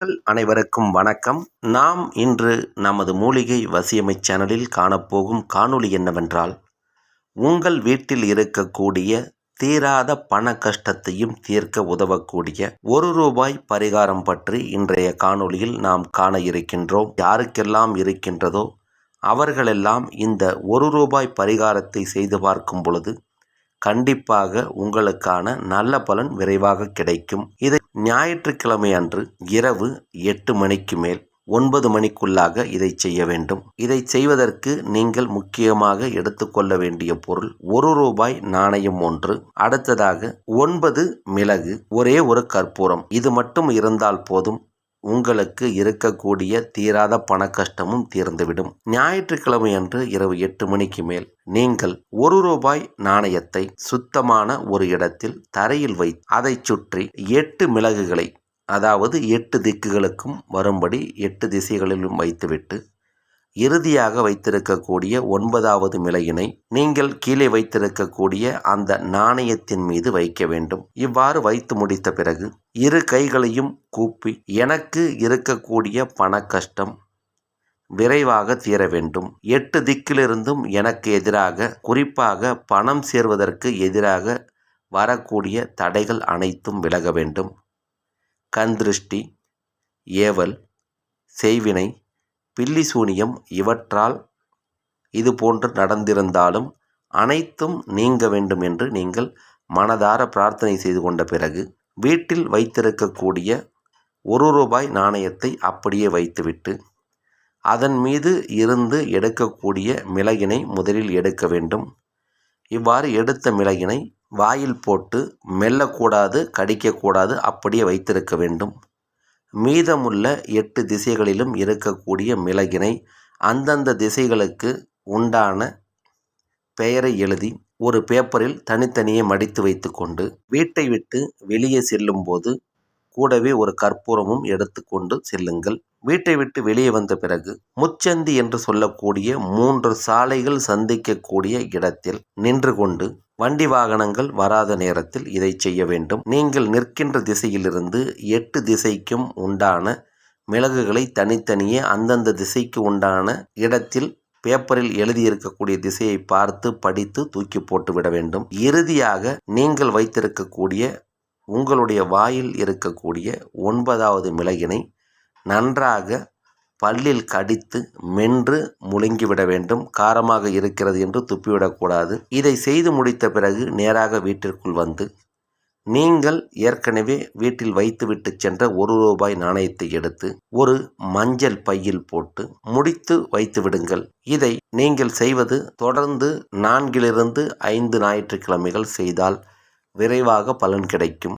அனைவருக்கும் வணக்கம். நாம் இன்று நமது மூலிகை வசியமை சேனலில் காணப்போகும் காணொளி என்னவென்றால் உங்கள் வீட்டில் இருக்கக்கூடிய தீராத பண கஷ்டத்தையும் தீர்க்க உதவக்கூடிய ஒரு ரூபாய் பரிகாரம் பற்றி இன்றைய காணொளியில் நாம் காண இருக்கின்றோம். யாருக்கெல்லாம் இருக்கின்றதோ அவர்களெல்லாம் இந்த ஒரு ரூபாய் பரிகாரத்தை செய்து பார்க்கும் பொழுது கண்டிப்பாக உங்களுக்கான நல்ல பலன் விரைவாக கிடைக்கும். இதை ஞாயிற்றுக்கிழமை அன்று இரவு எட்டு மணிக்கு மேல் ஒன்பது மணிக்குள்ளாக இதை செய்ய வேண்டும். இதை செய்வதற்கு நீங்கள் முக்கியமாக எடுத்துக்கொள்ள வேண்டிய பொருள் ஒரு ரூபாய் நாணயம் ஒன்று. அடுத்ததாக ஒன்பது மிளகு ஒரே ஒரு கற்பூரம். இது மட்டும் இருந்தால் போதும். உங்களுக்கு இருக்கக்கூடிய தீராத பண கஷ்டமும் தீர்ந்துவிடும். ஞாயிற்றுக்கிழமை அன்று இரவு எட்டு மணிக்கு மேல் நீங்கள் ஒரு ரூபாய் நாணயத்தை சுத்தமான ஒரு இடத்தில் தரையில் வை அதை சுற்றி எட்டு மிளகுகளை அதாவது எட்டு திக்குகளுக்கும் வரும்படி எட்டு திசைகளிலும் வைத்துவிட்டு இறுதியாக வைத்திருக்கக்கூடிய ஒன்பதாவது மிளகினை நீங்கள் கீழே வைத்திருக்கக்கூடிய அந்த நாணயத்தின் மீது வைக்க வேண்டும். இவ்வாறு வைத்து முடித்த பிறகு இரு கைகளையும் கூப்பி எனக்கு இருக்கக்கூடிய பண கஷ்டம் விரைவாக தீர வேண்டும். எட்டு திக்கிலிருந்தும் எனக்கு எதிராக குறிப்பாக பணம் சேர்வதற்கு எதிராக வரக்கூடிய தடைகள் அனைத்தும் விலக வேண்டும். கந்திருஷ்டி ஏவல் செய்வினை பில்லி சூனியம் இவற்றால் இது போன்று நடந்திருந்தாலும் அனைத்தும் நீங்க வேண்டும் என்று நீங்கள் மனதார பிரார்த்தனை செய்து கொண்ட பிறகு வீட்டில் வைத்திருக்கக்கூடிய ஒரு ரூபாய் நாணயத்தை அப்படியே வைத்துவிட்டு அதன் மீது இருந்து எடுக்கக்கூடிய மிளகினை முதலில் எடுக்க வேண்டும். இவ்வாறு எடுத்த மிளகினை வாயில் போட்டு மெல்லக்கூடாது கடிக்கக்கூடாது அப்படியே வைத்திருக்க வேண்டும். மீதமுள்ள எட்டு திசைகளிலும் இருக்கக்கூடிய மிளகினை அந்தந்த திசைகளுக்கு உண்டான பெயரை எழுதி ஒரு பேப்பரில் தனித்தனியே மடித்து வைத்துக்கொண்டு வீட்டை விட்டு வெளியே செல்லும்போது கூடவே ஒரு கற்பூரமும் எடுத்துக்கொண்டு செல்லுங்கள். வீட்டை விட்டு வெளியே வந்த பிறகு முச்சந்தி என்று சொல்லக்கூடிய மூன்று சாலைகள் சந்திக்கக்கூடிய இடத்தில் நின்று கொண்டு வண்டி வாகனங்கள் வராத நேரத்தில் இதை செய்ய வேண்டும். நீங்கள் நிற்கின்ற திசையிலிருந்து எட்டு திசைக்கும் உண்டான மிளகுகளை தனித்தனியே அந்தந்த திசைக்கு உண்டான இடத்தில் பேப்பரில் எழுதியிருக்கக்கூடிய திசையை பார்த்து படித்து தூக்கி போட்டு விட வேண்டும். இறுதியாக நீங்கள் வைத்திருக்கக்கூடிய உங்களுடைய வாயில் இருக்கக்கூடிய ஒன்பதாவது மிளகினை நன்றாக பல்லில் கடித்து மென்று முழுங்கிவிட வேண்டும். காரமாக இருக்கிறது என்று துப்பிவிடக்கூடாது. இதை செய்து முடித்த பிறகு நேராக வீட்டிற்குள் வந்து நீங்கள் ஏற்கனவே வீட்டில் வைத்துவிட்டு சென்ற ஒரு ரூபாய் நாணயத்தை எடுத்து ஒரு மஞ்சள் பையில் போட்டு முடித்து வைத்து விடுங்கள். இதை நீங்கள் செய்வது தொடர்ந்து நான்கிலிருந்து ஐந்து ஞாயிற்றுக்கிழமைகள் செய்தால் விரைவாக பலன் கிடைக்கும்.